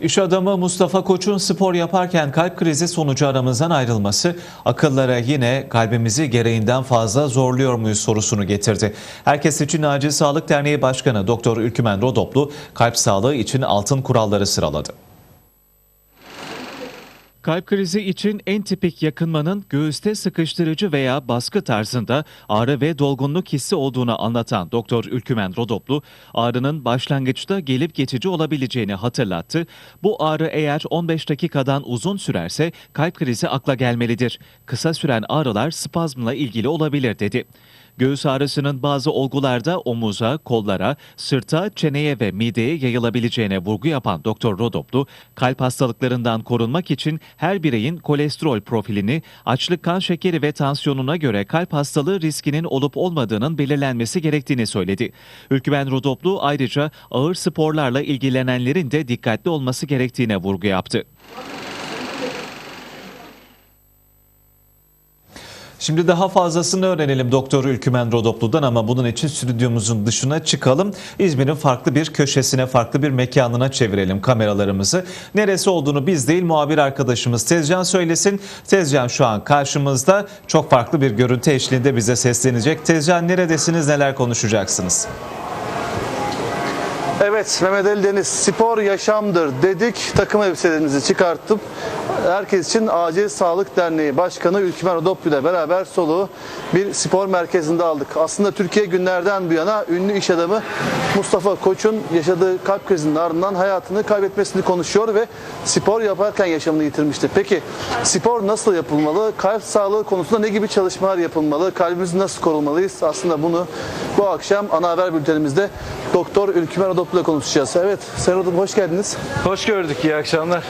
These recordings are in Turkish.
İş adamı Mustafa Koç'un spor yaparken kalp krizi sonucu aramızdan ayrılması akıllara yine kalbimizi gereğinden fazla zorluyor muyuz sorusunu getirdi. Herkes için Acil Sağlık Derneği Başkanı Doktor Ülkümen Rodoplu kalp sağlığı için altın kuralları sıraladı. Kalp krizi için en tipik yakınmanın göğüste sıkıştırıcı veya baskı tarzında ağrı ve dolgunluk hissi olduğunu anlatan Doktor Ülkümen Rodoplu, ağrının başlangıçta gelip geçici olabileceğini hatırlattı. Bu ağrı eğer 15 dakikadan uzun sürerse kalp krizi akla gelmelidir. Kısa süren ağrılar spazmla ilgili olabilir dedi. Göğüs ağrısının bazı olgularda omuza, kollara, sırta, çeneye ve mideye yayılabileceğine vurgu yapan Doktor Rodoplu, kalp hastalıklarından korunmak için her bireyin kolesterol profilini, açlık kan şekeri ve tansiyonuna göre kalp hastalığı riskinin olup olmadığının belirlenmesi gerektiğini söyledi. Ülkümen Rodoplu ayrıca ağır sporlarla ilgilenenlerin de dikkatli olması gerektiğine vurgu yaptı. Şimdi daha fazlasını öğrenelim Doktor Ülkümen Rodoplu'dan ama bunun için stüdyomuzun dışına çıkalım. İzmir'in farklı bir köşesine, farklı bir mekanına çevirelim kameralarımızı. Neresi olduğunu biz değil muhabir arkadaşımız Tezcan söylesin. Tezcan şu an karşımızda çok farklı bir görüntü eşliğinde bize seslenecek. Tezcan neredesiniz, neler konuşacaksınız? Evet Mehmet Ali Deniz spor yaşamdır dedik. Takım elbiselerimizi çıkartıp herkes için Acil Sağlık Derneği Başkanı Ülkümen Rodoplu ile beraber soluğu bir spor merkezinde aldık. Aslında Türkiye günlerden bu yana ünlü iş adamı Mustafa Koç'un yaşadığı kalp krizinin ardından hayatını kaybetmesini konuşuyor ve spor yaparken yaşamını yitirmişti. Peki spor nasıl yapılmalı? Kalp sağlığı konusunda ne gibi çalışmalar yapılmalı? Kalbimizi nasıl korumalıyız? Aslında bunu bu akşam ana haber bültenimizde Doktor Ülkümen Rodoplu ile konuşacağız. Evet Sayın Rodoplu hoş geldiniz. Hoş gördük, iyi akşamlar.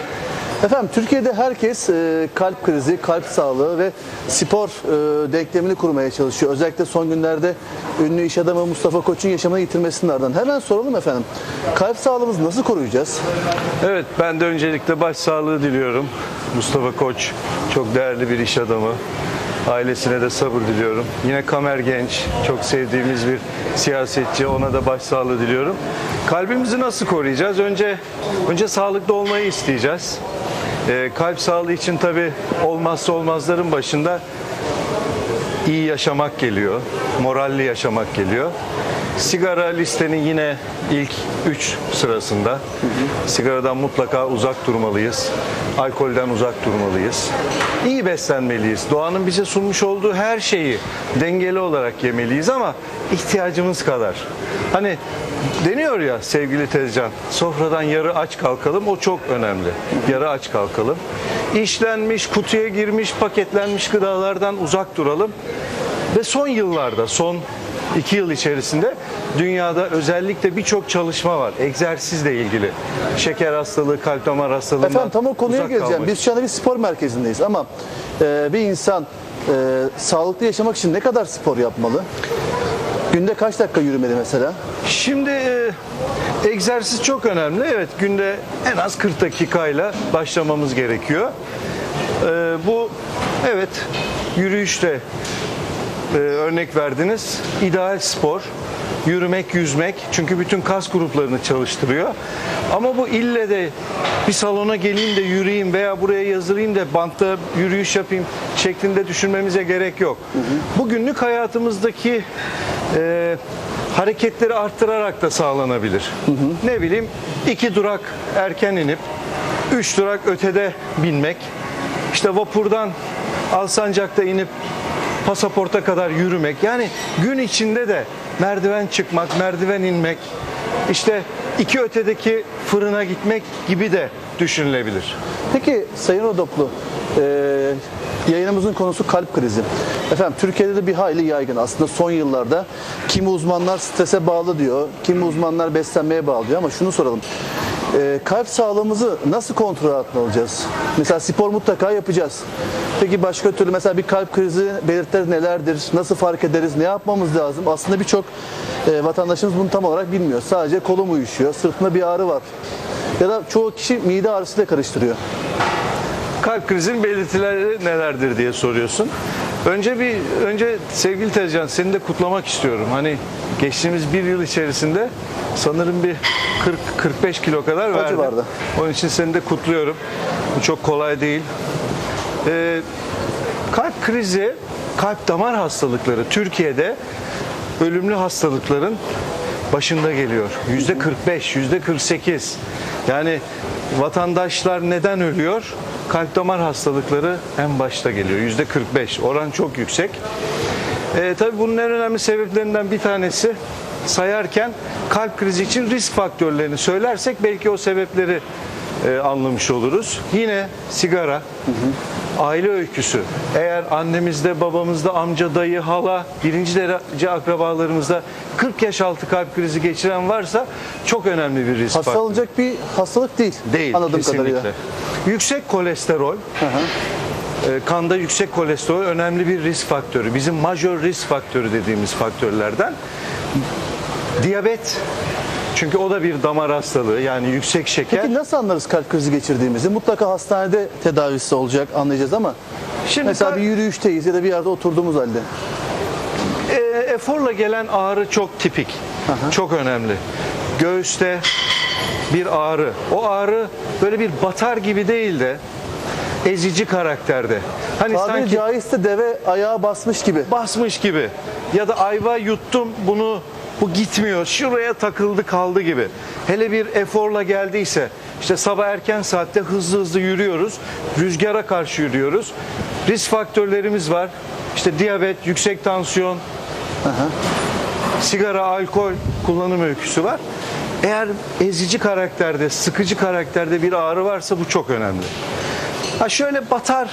Efendim Türkiye'de herkes e, kalp krizi, kalp sağlığı ve spor e, denklemini kurmaya çalışıyor. Özellikle son günlerde ünlü iş adamı Mustafa Koç'un yaşamını yitirmesinden ardından. Hemen soralım efendim. Kalp sağlığımızı nasıl koruyacağız? Evet, ben de öncelikle başsağlığı diliyorum. Mustafa Koç çok değerli bir iş adamı. Ailesine de sabır diliyorum. Yine Kamer Genç, çok sevdiğimiz bir siyasetçi. Ona da başsağlığı diliyorum. Kalbimizi nasıl koruyacağız? Önce önce sağlıklı olmayı isteyeceğiz. Ee, kalp sağlığı için tabii olmazsa olmazların başında iyi yaşamak geliyor, moralli yaşamak geliyor. Sigara listenin yine ilk 3 sırasında. Sigaradan mutlaka uzak durmalıyız. Alkolden uzak durmalıyız. İyi beslenmeliyiz. Doğanın bize sunmuş olduğu her şeyi dengeli olarak yemeliyiz ama ihtiyacımız kadar. Hani deniyor ya sevgili Tezcan, sofradan yarı aç kalkalım o çok önemli. Yarı aç kalkalım. İşlenmiş, kutuya girmiş, paketlenmiş gıdalardan uzak duralım. Ve son yıllarda, son iki yıl içerisinde dünyada özellikle birçok çalışma var. Egzersizle ilgili. Şeker hastalığı, kalp damar hastalığından Efendim tam o konuya geleceğim. kalmak Biz şu anda bir spor merkezindeyiz ama e, bir insan e, sağlıklı yaşamak için ne kadar spor yapmalı? Günde kaç dakika yürümeli mesela? Şimdi e, egzersiz çok önemli. Evet günde en az 40 dakikayla başlamamız gerekiyor. E, bu evet yürüyüşte e, örnek verdiniz. İdeal spor. Yürümek, yüzmek. Çünkü bütün kas gruplarını çalıştırıyor. Ama bu ille de bir salona geleyim de yürüyeyim veya buraya yazılayım da bantta yürüyüş yapayım şeklinde düşünmemize gerek yok. Bugünlük hayatımızdaki e, hareketleri arttırarak da sağlanabilir. Ne bileyim iki durak erken inip üç durak ötede binmek. İşte vapurdan Alsancak'ta inip pasaporta kadar yürümek. Yani gün içinde de merdiven çıkmak, merdiven inmek, işte iki ötedeki fırına gitmek gibi de düşünülebilir. Peki Sayın Rodoplu, e, yayınımızın konusu kalp krizi. Efendim Türkiye'de de bir hayli yaygın. Aslında son yıllarda kimi uzmanlar strese bağlı diyor, kimi uzmanlar beslenmeye bağlı diyor ama şunu soralım. E, kalp sağlığımızı nasıl kontrol altına alacağız? Mesela spor mutlaka yapacağız. Peki başka türlü mesela bir kalp krizi belirtileri nelerdir? Nasıl fark ederiz? Ne yapmamız lazım? Aslında birçok e, vatandaşımız bunu tam olarak bilmiyor. Sadece kolum uyuşuyor, sırtımda bir ağrı var. Ya da çoğu kişi mide ağrısıyla karıştırıyor. Kalp krizinin belirtileri nelerdir diye soruyorsun. Önce bir önce sevgili Tezcan seni de kutlamak istiyorum. Hani geçtiğimiz bir yıl içerisinde sanırım bir 40-45 kilo kadar verdim. civarda. Onun için seni de kutluyorum. Bu çok kolay değil. Ee, kalp krizi, kalp damar hastalıkları Türkiye'de ölümlü hastalıkların başında geliyor. Yüzde 45, yüzde 48. Yani vatandaşlar neden ölüyor? Kalp damar hastalıkları en başta geliyor. Yüzde 45. Oran çok yüksek. Ee, tabii bunun en önemli sebeplerinden bir tanesi sayarken kalp krizi için risk faktörlerini söylersek belki o sebepleri e, anlamış oluruz. Yine sigara, aile öyküsü. Eğer annemizde, babamızda, amca, dayı, hala, birinci derece akrabalarımızda 40 yaş altı kalp krizi geçiren varsa çok önemli bir risk faktörü. Hastalanacak bir hastalık değil. Değil Anladığım kesinlikle. kadarıyla. Yüksek kolesterol, e, kanda yüksek kolesterol önemli bir risk faktörü. Bizim majör risk faktörü dediğimiz faktörlerden. Diyabet, çünkü o da bir damar hastalığı yani yüksek şeker. Peki nasıl anlarız kalp krizi geçirdiğimizi? Mutlaka hastanede tedavisi olacak anlayacağız ama Şimdi mesela kal- bir yürüyüşteyiz ya da bir yerde oturduğumuz halde. E, eforla gelen ağrı çok tipik. Çok önemli. Göğüste bir ağrı. O ağrı böyle bir batar gibi değil de ezici karakterde. Hani Tabiri sanki caizse deve ayağa basmış gibi. basmış gibi ya da ayva yuttum bunu bu gitmiyor şuraya takıldı kaldı gibi. Hele bir eforla geldiyse işte sabah erken saatte hızlı hızlı yürüyoruz. Rüzgara karşı yürüyoruz. Risk faktörlerimiz var. İşte diyabet, yüksek tansiyon, sigara, alkol kullanım öyküsü var. Eğer ezici karakterde, sıkıcı karakterde bir ağrı varsa bu çok önemli. Ha şöyle batar,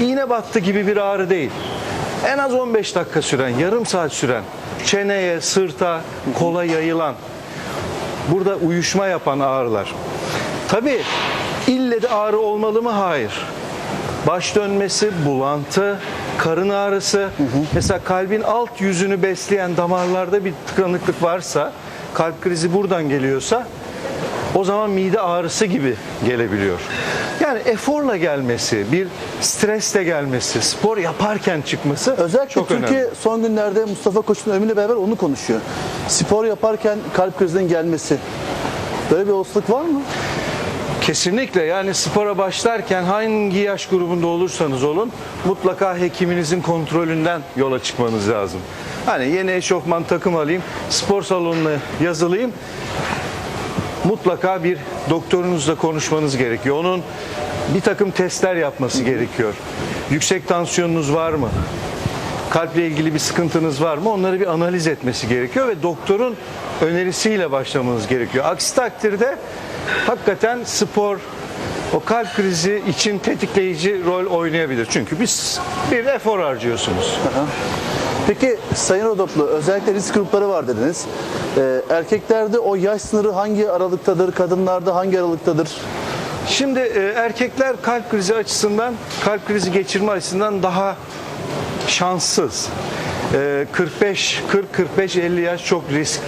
iğne battı gibi bir ağrı değil. En az 15 dakika süren, yarım saat süren, çeneye, sırta, kola yayılan, burada uyuşma yapan ağrılar. Tabii ille de ağrı olmalı mı? Hayır. Baş dönmesi, bulantı, karın ağrısı. Mesela kalbin alt yüzünü besleyen damarlarda bir tıkanıklık varsa, kalp krizi buradan geliyorsa o zaman mide ağrısı gibi gelebiliyor. Yani eforla gelmesi, bir stresle gelmesi, spor yaparken çıkması Özellikle çok Türkiye önemli. son günlerde Mustafa Koç'un ölümüyle beraber onu konuşuyor. Spor yaparken kalp krizinin gelmesi. Böyle bir olasılık var mı? Kesinlikle yani spora başlarken hangi yaş grubunda olursanız olun mutlaka hekiminizin kontrolünden yola çıkmanız lazım. Hani yeni eşofman takım alayım, spor salonuna yazılayım. Mutlaka bir doktorunuzla konuşmanız gerekiyor. Onun bir takım testler yapması gerekiyor. Yüksek tansiyonunuz var mı? kalple ilgili bir sıkıntınız var mı? Onları bir analiz etmesi gerekiyor ve doktorun önerisiyle başlamanız gerekiyor. Aksi takdirde hakikaten spor o kalp krizi için tetikleyici rol oynayabilir. Çünkü biz bir efor harcıyorsunuz. Peki Sayın Rodoplu özellikle risk grupları var dediniz. Ee, erkeklerde o yaş sınırı hangi aralıktadır? Kadınlarda hangi aralıktadır? Şimdi e, erkekler kalp krizi açısından, kalp krizi geçirme açısından daha şanssız. E, 45, 40, 45, 50 yaş çok risk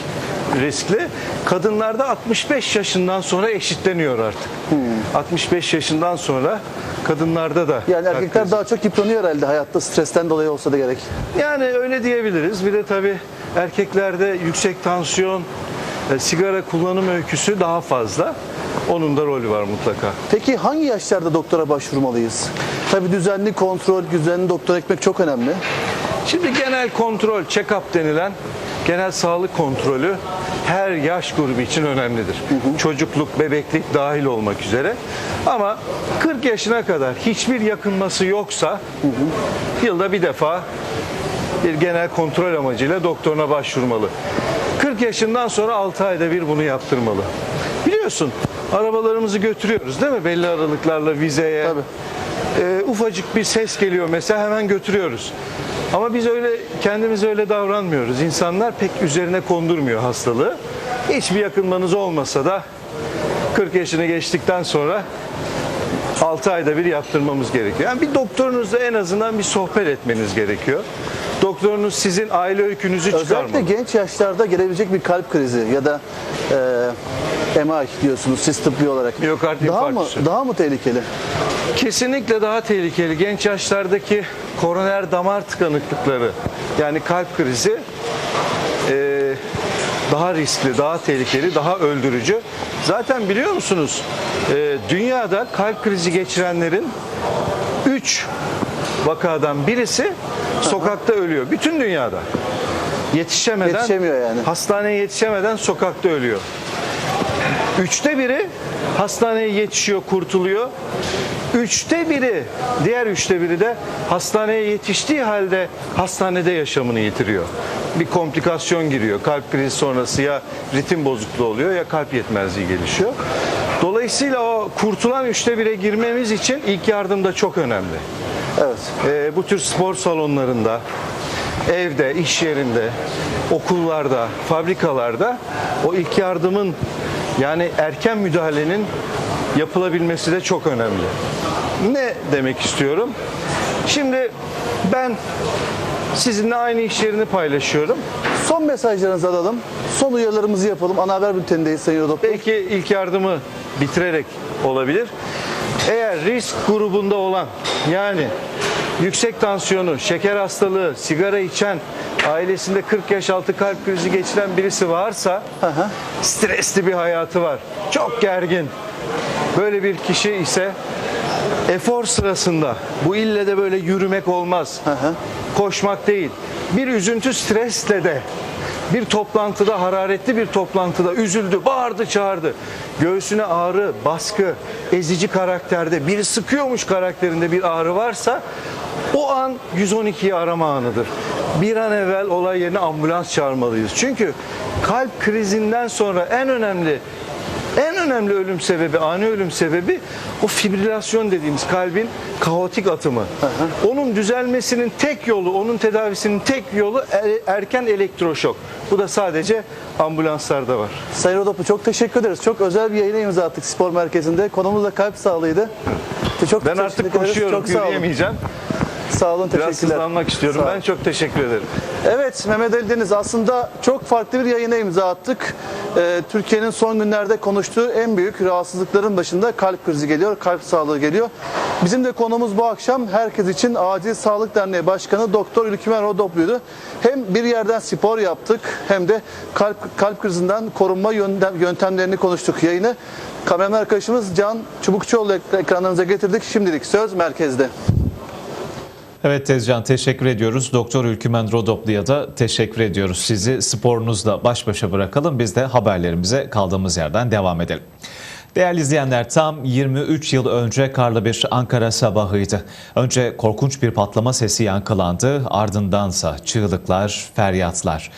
riskli. Kadınlarda 65 yaşından sonra eşitleniyor artık. 65 yaşından sonra kadınlarda da Yani erkekler krizi- daha çok yıpranıyor herhalde hayatta stresten dolayı olsa da gerek. yani öyle diyebiliriz. Bir de tabii erkeklerde yüksek tansiyon, e, sigara kullanım öyküsü daha fazla. Onun da rolü var mutlaka. Peki hangi yaşlarda doktora başvurmalıyız? Tabii düzenli kontrol, düzenli doktor ekmek çok önemli. Şimdi genel kontrol, check-up denilen genel sağlık kontrolü her yaş grubu için önemlidir. Çocukluk, bebeklik dahil olmak üzere. Ama 40 yaşına kadar hiçbir yakınması yoksa yılda bir defa bir genel kontrol amacıyla doktoruna başvurmalı. 40 yaşından sonra 6 ayda bir bunu yaptırmalı. Biliyorsun arabalarımızı götürüyoruz değil mi? Belli aralıklarla vizeye. Tabii. Ee, ufacık bir ses geliyor mesela hemen götürüyoruz. Ama biz öyle kendimiz öyle davranmıyoruz. İnsanlar pek üzerine kondurmuyor hastalığı. Hiçbir yakınmanız olmasa da 40 yaşını geçtikten sonra 6 ayda bir yaptırmamız gerekiyor. Yani bir doktorunuzla en azından bir sohbet etmeniz gerekiyor. Doktorunuz sizin aile öykünüzü Özellikle çıkarmalı. genç yaşlarda gelebilecek bir kalp krizi ya da e, MI diyorsunuz siz tıbbi olarak. Miyokard daha mı, daha mı tehlikeli? Kesinlikle daha tehlikeli. Genç yaşlardaki koroner damar tıkanıklıkları yani kalp krizi e, daha riskli, daha tehlikeli, daha öldürücü. Zaten biliyor musunuz e, dünyada kalp krizi geçirenlerin 3 vakadan birisi sokakta ölüyor. Bütün dünyada. Yetişemeden, Yetişemiyor yani. hastaneye yetişemeden sokakta ölüyor. Üçte biri hastaneye yetişiyor, kurtuluyor. Üçte biri, diğer üçte biri de hastaneye yetiştiği halde hastanede yaşamını yitiriyor. Bir komplikasyon giriyor. Kalp krizi sonrası ya ritim bozukluğu oluyor ya kalp yetmezliği gelişiyor. Dolayısıyla o kurtulan üçte bire girmemiz için ilk yardım da çok önemli. Evet. Ee, bu tür spor salonlarında, evde, iş yerinde, okullarda, fabrikalarda o ilk yardımın yani erken müdahalenin yapılabilmesi de çok önemli. Ne demek istiyorum? Şimdi ben sizinle aynı iş yerini paylaşıyorum. Son mesajlarınızı alalım. Son uyarılarımızı yapalım. Ana haber bültenindeyiz Sayın Rodop. Belki ilk yardımı bitirerek olabilir. Eğer risk grubunda olan yani yüksek tansiyonu, şeker hastalığı, sigara içen, ailesinde 40 yaş altı kalp krizi geçiren birisi varsa hı. stresli bir hayatı var. Çok gergin. Böyle bir kişi ise efor sırasında bu ille de böyle yürümek olmaz. hı. Koşmak değil. Bir üzüntü stresle de bir toplantıda hararetli bir toplantıda üzüldü, bağırdı, çağırdı. Göğsüne ağrı, baskı, ezici karakterde, biri sıkıyormuş karakterinde bir ağrı varsa o an 112'yi arama anıdır. Bir an evvel olay yerine ambulans çağırmalıyız. Çünkü kalp krizinden sonra en önemli en önemli ölüm sebebi, ani ölüm sebebi o fibrilasyon dediğimiz kalbin kaotik atımı. Onun düzelmesinin tek yolu, onun tedavisinin tek yolu er- erken elektroşok. Bu da sadece ambulanslarda var. Sayın Rodop'u çok teşekkür ederiz. Çok özel bir yayına imza attık spor merkezinde. Konumuz da kalp sağlığıydı. Çok Ben artık koşuyorum, Çok yürüyemeyeceğim. Sağ olun, Biraz teşekkürler. hızlanmak istiyorum. Ben çok teşekkür ederim. Evet Mehmet Ali Deniz aslında çok farklı bir yayına imza attık. Ee, Türkiye'nin son günlerde konuştuğu en büyük rahatsızlıkların başında kalp krizi geliyor, kalp sağlığı geliyor. Bizim de konumuz bu akşam herkes için Acil Sağlık Derneği Başkanı Doktor Ülkümen Rodoplu'ydu. Hem bir yerden spor yaptık hem de kalp kalp krizinden korunma yöntem- yöntemlerini konuştuk yayını. Kameraman arkadaşımız Can Çubukçuoğlu ekranlarınıza getirdik. Şimdilik söz merkezde. Evet Tezcan teşekkür ediyoruz. Doktor Ülkümen Rodoplu'ya da teşekkür ediyoruz. Sizi sporunuzla baş başa bırakalım. Biz de haberlerimize kaldığımız yerden devam edelim. Değerli izleyenler tam 23 yıl önce karlı bir Ankara sabahıydı. Önce korkunç bir patlama sesi yankılandı ardındansa çığlıklar, feryatlar.